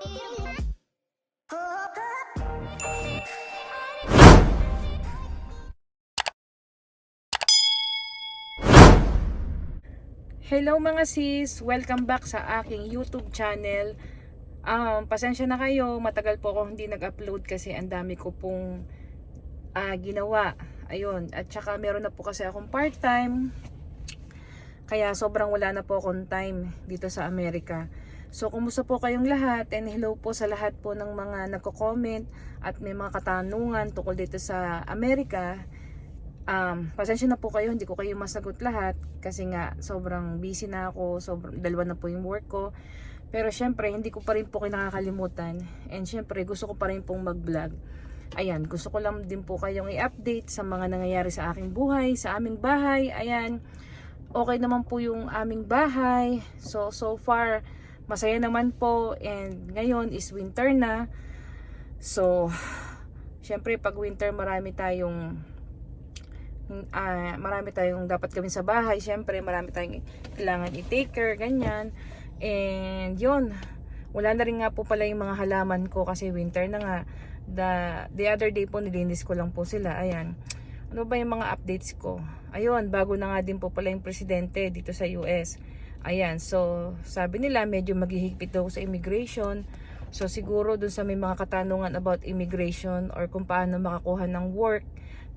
Hello mga sis! Welcome back sa aking YouTube channel. Um, pasensya na kayo, matagal po ako hindi nag-upload kasi ang dami ko pong ah, ginawa. Ayun, at saka meron na po kasi akong part-time. Kaya sobrang wala na po akong time dito sa Amerika. So, kumusta po kayong lahat? And hello po sa lahat po ng mga nagko-comment at may mga katanungan tungkol dito sa Amerika. Um, pasensya na po kayo, hindi ko kayo masagot lahat kasi nga sobrang busy na ako, sobrang dalawa na po yung work ko. Pero syempre, hindi ko pa rin po kinakalimutan. And syempre, gusto ko pa rin pong mag-vlog. Ayan, gusto ko lang din po kayong i-update sa mga nangyayari sa aking buhay, sa aming bahay. Ayan, okay naman po yung aming bahay. So, so far, masaya naman po. And ngayon is winter na. So, syempre, pag winter, marami tayong ah, marami tayong dapat gawin sa bahay. Siyempre, marami tayong kailangan i-take care, ganyan. And yun, wala na rin nga po pala yung mga halaman ko kasi winter na nga. The, the other day po, nilinis ko lang po sila. Ayan. Ano ba yung mga updates ko? Ayun, bago na nga din po pala yung presidente dito sa US. Ayan, so sabi nila medyo maghihigpit daw sa immigration. So siguro dun sa may mga katanungan about immigration or kung paano makakuha ng work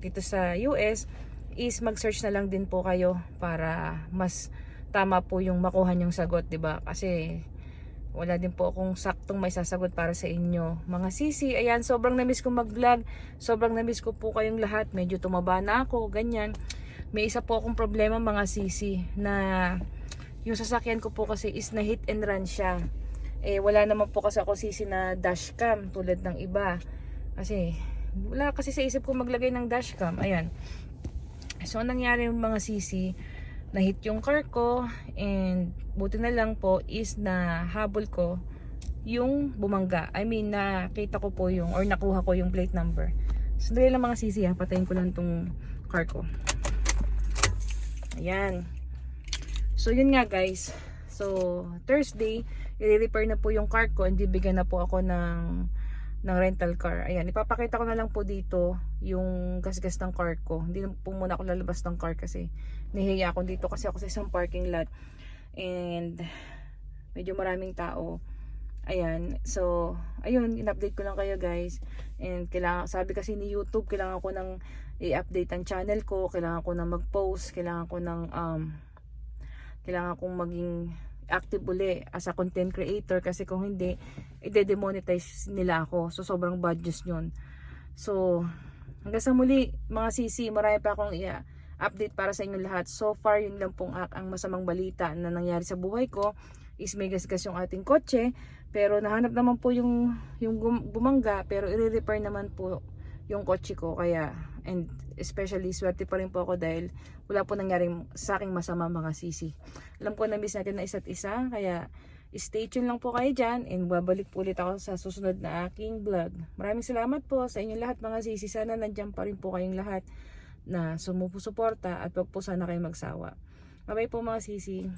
dito sa US is mag-search na lang din po kayo para mas tama po yung makuha yung sagot, 'di ba? Kasi wala din po akong saktong may sasagot para sa inyo. Mga sisi, ayan, sobrang namiss ko mag-vlog. Sobrang namiss ko po kayong lahat. Medyo tumaba na ako, ganyan. May isa po akong problema mga sisi na yung sasakyan ko po kasi is na hit and run siya. Eh, wala naman po kasi ako sisi na dashcam tulad ng iba. Kasi, wala kasi sa isip ko maglagay ng dashcam. Ayan. So, nangyari yung mga sisi, na-hit yung car ko and buti na lang po is na habol ko yung bumangga. I mean, nakita ko po yung or nakuha ko yung plate number. Sandali lang mga sisi ha, patayin ko lang tong car ko. Ayan. So, yun nga guys. So, Thursday, i-repair na po yung car ko and bibigyan na po ako ng ng rental car. Ayan, ipapakita ko na lang po dito yung gasgas ng car ko. Hindi po muna ako lalabas ng car kasi nahihiya ako dito kasi ako sa isang parking lot. And medyo maraming tao. Ayan, so ayun, in-update ko lang kayo guys. And kailangan, sabi kasi ni YouTube, kailangan ko nang i-update ang channel ko, kailangan ko nang mag-post, kailangan ko nang um, kailangan kong maging active uli as a content creator kasi kung hindi, i-demonetize nila ako. So, sobrang bad news yun. So, hanggang sa muli, mga sisi, marami pa akong i-update para sa inyo lahat. So far, yun lang pong ang masamang balita na nangyari sa buhay ko is may gasgas yung ating kotse. Pero nahanap naman po yung, yung bumangga, pero i-repair naman po yung kotse ko. Kaya, and especially, swerte pa rin po ako dahil wala po nangyaring sa aking masama mga sisi. Alam ko na miss natin na isa't isa, kaya stay tuned lang po kayo dyan and babalik po ulit ako sa susunod na aking vlog. Maraming salamat po sa inyo lahat mga sisi. Sana nandyan pa rin po kayong lahat na sumusuporta at wag po sana kayo magsawa. Bye po mga sisi.